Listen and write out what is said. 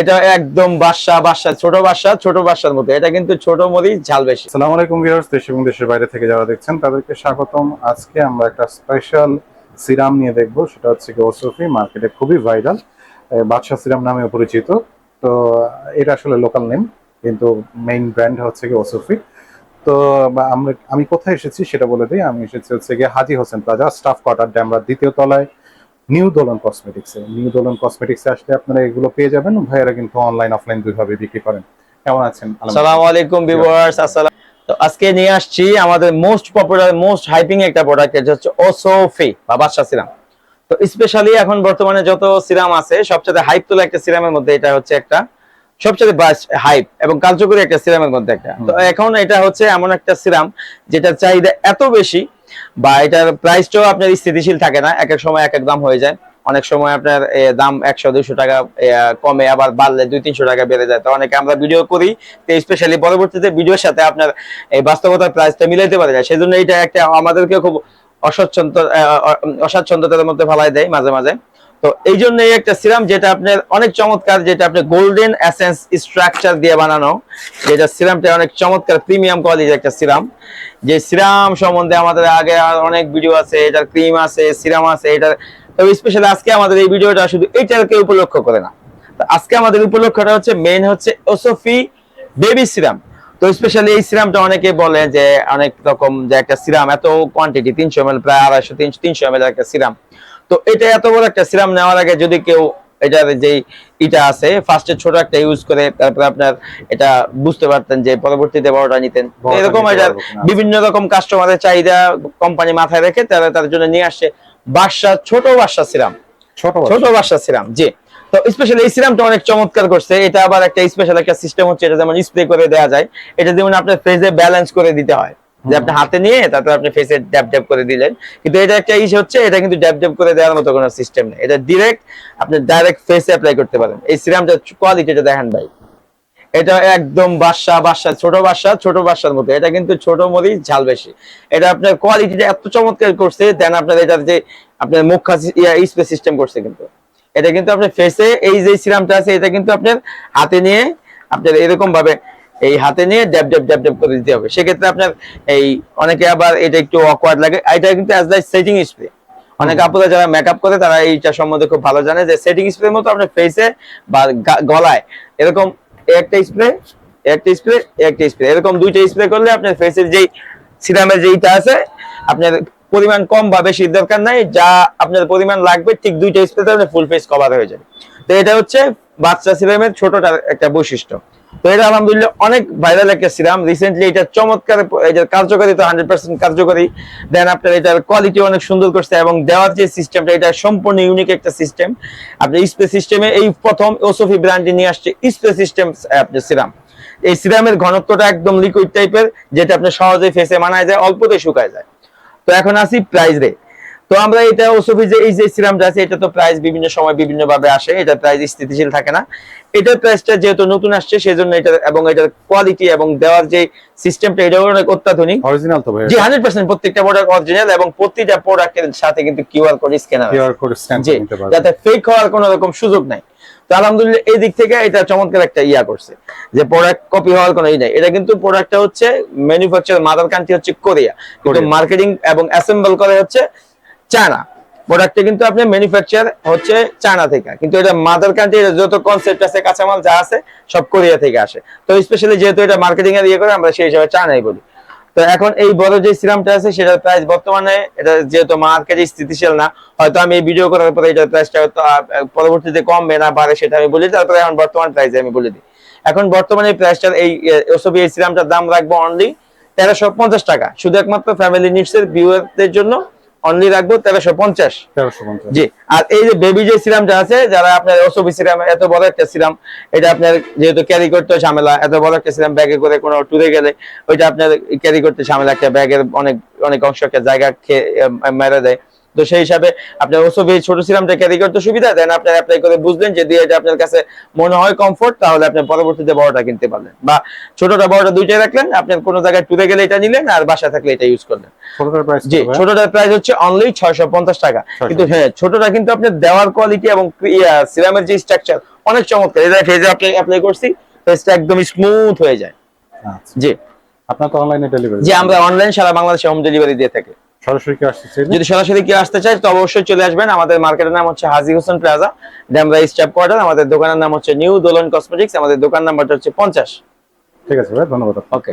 এটা একদম বাসা বাসা ছোট বাসা ছোট বাসার মতো। এটা কিন্তু ছোট মরিচ, ঝাল বেশি। আসসালামু আলাইকুম ভিউয়ার্স দেশ এবং দেশের বাইরে থেকে যারা দেখছেন, তাদেরকে স্বাগতম। আজকে আমরা একটা স্পেশাল সিরাম নিয়ে দেখব। সেটা হচ্ছে কি ওসফি মার্কেটে খুবই ভাইরাল বাদশা সিরাম নামে পরিচিত। তো, এটা আসলে লোকাল নেম কিন্তু মেইন ব্র্যান্ড হচ্ছে কি ওসফি। তো আমরা, আমি কোথায় এসেছি সেটা বলে দিই। আমি এসেছি হচ্ছে গিয়ে Haji Hossain plaza staff quarter Demra দ্বিতীয় তলায়। নিউ দোলন কসমেটিক্সে নিউ দোলন কসমেটিক্সে আসলে আপনারা এগুলো পেয়ে যাবেন। ভাইয়েরা কিন্তু অনলাইন অফলাইন দুইভাবে বিক্রি করেন। কেমন আছেন? আসসালামু আলাইকুম ভিউয়ার্স আসসালাম। তো আজকে নিয়ে আসছি আমাদের মোস্ট পপুলার মোস্ট হাইপিং একটা প্রোডাক্ট এটা হচ্ছে ওসোফি বা বাদশা সিরাম। তো স্পেশালি এখন বর্তমানে যত সিরাম আছে সবচেয়ে হাইপ তোলা একটা সিরামের মধ্যে এটা হচ্ছে একটা সবচেয়ে হাইপ এবং কার্যকরী একটা সিরামের মধ্যে একটা। তো এখন এটা হচ্ছে এমন একটা সিরাম যেটা চাহিদা এত বেশি বা এটার প্রাইসটাও আপনার স্থিতিশীল থাকে না এক এক সময় এক এক দাম হয়ে যায়। অনেক সময় আপনার দাম একশো দুইশো টাকা কমে আবার বাড়লে দুই তিনশো টাকা বেড়ে যায়। তো অনেকে আমরা ভিডিও করি তো স্পেশালি পরবর্তীতে ভিডিওর সাথে আপনার এই বাস্তবতার প্রাইসটা মিলাইতে পারে যায় সেজন্য এটা একটা আমাদেরকে খুব অস্বচ্ছন্দ আহ, অ- অস্বাচ্ছন্দ্যতার মধ্যে ফেলাই দেয় মাঝে মাঝে। তো এই জন্য এই একটা সিরাম যেটা আপনার অনেক চমৎকার, যেটা আপনার গোল্ডেন এসেন্স স্ট্রাকচার দিয়ে বানানো। যেটা সিরামটা অনেক চমৎকার প্রিমিয়াম কোয়ালিটির একটা সিরাম যে সিরাম সম্বন্ধে আমাদের আগে অনেক ভিডিও আছে, এটার ক্রিম আছে সিরাম আছে, এটার তবে স্পেশালি আজকে আমাদের এই ভিডিওটা শুধু এইটাকে উপলক্ষ করে না। আজকে আমাদের উপলক্ষটা হচ্ছে মেইন হচ্ছে ওসোফি বেবি সিরাম তো স্পেশালি এই সিরামটা অনেকে বলে যে অনেক রকম যে একটা সিরাম এত কোয়ান্টিটি তিনশো এম প্রায় আড়াইশো, তিনশো তিনশো এম একটা সিরাম তো এটা এত বড় একটা সিরাম নেওয়ার আগে যদি কেউ এটার যে ইটা আছে ফার্স্টে ছোট একটা ইউজ করে তারপরে আপনার এটা বুঝতে পারতেন যে পরবর্তীতে বড়টা নিতেন। এরকম এটার বিভিন্ন রকম কাস্টমারের চাহিদা কোম্পানি মাথায় রেখে তারা তার জন্য নিয়ে আসছে বাসা ছোট বাসা সিরাম। ছোট ছোট বাসা সিরাম জি। তো স্পেশালি এই সিরামটা অনেক চমৎকার করছে। এটা আবার একটা স্পেশাল একটা সিস্টেম হচ্ছে এটা যেমন স্প্রে করে দেওয়া যায় এটা যেমন আপনার ফেসে ব্যালেন্স করে দিতে হয়। যে আপনি হাতে নিয়ে তারপর আপনি ফেসে করে দিলেন। কিন্তু এটা একটা ইস হচ্ছে, এটা কিন্তু করে দেওয়ার মতো কোনো সিস্টেম নেই। এটা ডিরেক্ট আপনি ডাইরেক্ট ফেসে অ্যাপ্লাই করতে পারেন। এই কোয়ালিটিটা দেখেন ভাই। এটা একদম বাসা বাসা, ছোট বাসা, ছোট বাসার মতো। এটা কিন্তু ছোট ঝাল বেশি। এটা আপনার কোয়ালিটিটা এত চমৎকার করছে দেন আপনার এটার যে আপনার মুখ স্প্রে সিস্টেম করছে কিন্তু। এটা কিন্তু আপনার ফেসে এই যে সিরামটা আছে, এটা কিন্তু আপনার হাতে নিয়ে আপনার এরকম ভাবে এই হাতে নিয়ে ড্যাব ড্যাব ড্যাব ড্যাব করে দিতে হবে। সেক্ষেত্রে আপনার এই অনেকে আবার এটা একটু অকওয়ার্ড লাগে। এটা কিন্তু অ্যাজ লাইক সেটিং স্প্রে অনেক আপুরা যারা মেকআপ করে তারা এইটা সম্বন্ধে খুব ভালো জানে যে সেটিং স্প্রে মতো আপনার ফেসে বা গলায় এরকম একটা স্প্রে একটা স্প্রে একটা স্প্রে এরকম দুইটা স্প্রে করলে আপনার ফেসের যেই সিরামের যেইটা আছে আপনার পরিমাণ কম বা বেশি দরকার নাই। যা আপনার পরিমাণ লাগবে ঠিক দুইটা স্প্রেতে আপনার ফুল ফেস কভার হয়ে যাবে। তো এটা হচ্ছে বাচ্চা সিরামের ছোটটার একটা বৈশিষ্ট্য। তো এটা আলহামদুলিল্লাহ অনেক ভাইরাল একটা সিরাম। রিসেন্টলি এটা চমৎকার এটার কার্যকারী তো হান্ড্রেড পার্সেন্ট কার্যকরী। দেন আপনার এটার কোয়ালিটি অনেক সুন্দর করছে এবং দেওয়ার যে সিস্টেমটা এটা সম্পূর্ণ ইউনিক একটা সিস্টেম আপনি স্প্রে সিস্টেমে এই প্রথম ওসফি ব্র্যান্ডে নিয়ে আসছে স্প্রে সিস্টেম আপনার সিরাম। এই সিরামের ঘনত্বটা একদম লিকুইড টাইপের যেটা আপনি সহজেই ফেসে মানায় যায়, অল্পতেই শুকায় যায়। তো এখন আসি প্রাইস রে তো আমরা এটা ওসফি যে এই যে সিরামটা আছে এটা তো প্রাইস বিভিন্ন সময় বিভিন্ন ভাবে আসে এটা প্রাইস স্থিতিশীল থাকে না। এটার প্রাইসটা যেহেতু নতুন আসছে সেজন্য এটা এবং এটার কোয়ালিটি এবং দেওয়ার যে সিস্টেমটা এটাও অনেক অত্যাধুনিক। অরিজিনাল তো ভাই। জি হান্ড্রেড পার্সেন্ট প্রত্যেকটা প্রোডাক্ট অরিজিনাল এবং প্রতিটা প্রোডাক্টের সাথে কিন্তু QR code scanner QR code scan জি করে নিতে পারবেন যাতে ফেক হওয়ার কোনো রকম সুযোগ নাই। তো আলহামদুলিল্লাহ এই দিক থেকে এটা চমৎকার একটা ইয়া করছে যে প্রোডাক্ট কপি হওয়ার কোনো ই নাই। এটা কিন্তু প্রোডাক্টটা হচ্ছে ম্যানুফ্যাকচার মাদার কান্ট্রি হচ্ছে কোরিয়া কিন্তু। মার্কেটিং এবং অ্যাসেম্বল করে হচ্ছে চায়না। প্রোডাক্টটা কিন্তু আপনি ম্যানুফ্যাকচার হচ্ছে চায়না থেকে। কিন্তু এটা মাদার কান্ট্রি যত কনসেপ্ট আছে, কাঁচামাল যা আছে, সব কোরিয়া থেকে আসে। তো স্পেশালি যেহেতু এটা মার্কেটিং এর ইয়ে করে, আমরা সেই হিসাবে চায়নাই বলি। তো এখন এই বড় যে সিরামটা আছে সেটার প্রাইস বর্তমানে, এটা যেহেতু মার্কেটে স্থিতিশীল না, হয়তো আমি এই ভিডিও করার পরে এটার প্রাইসটা হয়তো পরবর্তীতে কমবে না, বাড়ে সেটা আমি বলি, তারপরে এখন বর্তমান প্রাইসে আমি বলে দিই। এখন বর্তমানে এই প্রাইসটার এই ওসবি এই সিরামটার দাম রাখব অনলি তেরোশো পঞ্চাশ টাকা। শুধু একমাত্র ফ্যামিলি নিডস এর ভিউয়ারদের জন্য অনলি রাখব তেরোশো পঞ্চাশ। জি আর এই যে বেবি যে সিরামটা আছে যারা আপনার ওসবি সিরাম এত বড় একটা সিরাম এটা আপনার যেহেতু ক্যারি করতে ঝামেলা এত বড় একটা সিরাম ব্যাগে করে কোনো ট্যুরে গেলে ওইটা আপনার ক্যারি করতে ঝামেলা একটা ব্যাগের অনেক অনেক অংশ একটা জায়গা খেয়ে মেরে দেয়। তো সেই হিসাবে আপনার ওসবি ছোট সিরামটা ক্যারি করতে সুবিধা দেন আপনি অ্যাপ্লাই করে বুঝলেন যে দিয়ে এটা আপনার কাছে মনে হয় কমফোর্ট তাহলে আপনি পরবর্তীতে বড়টা কিনতে পারলেন। বা ছোটটা বড়টা দুইটাই রাখলেন আপনার কোনো জায়গায় ট্যুরে গেলে এটা নিলেন আর বাসা থাকলে এটা ইউজ করলেন। ছোটটার প্রাইস জি ছোটটার প্রাইস হচ্ছে অনলি ছয়শো পঞ্চাশ টাকা। কিন্তু হ্যাঁ ছোটটা কিন্তু আপনার দেওয়ার কোয়ালিটি এবং সিরামের যে স্ট্রাকচার অনেক চমৎকার। এটা ফেজে আপনি অ্যাপ্লাই করছি ফেসটা একদম স্মুথ হয়ে যায়। আচ্ছা। জি। আপনার তো অনলাইনে ডেলিভারি যে আমরা অনলাইন সারা বাংলাদেশে হোম ডেলিভারি দিয়ে থাকি। সরাসরি কি আসতে চাইলে যদি সরাসরি আসতে তো অবশ্যই চলে আসবেন। আমাদের মার্কেটের নাম হচ্ছে Haji Hossain plaza Demra staff quarter. আমাদের দোকানের নাম হচ্ছে নিউ দোলন কসমেটিক্স। আমাদের দোকান নাম্বারটা হচ্ছে পঞ্চাশ। ঠিক আছে ভাই ধন্যবাদ। ওকে।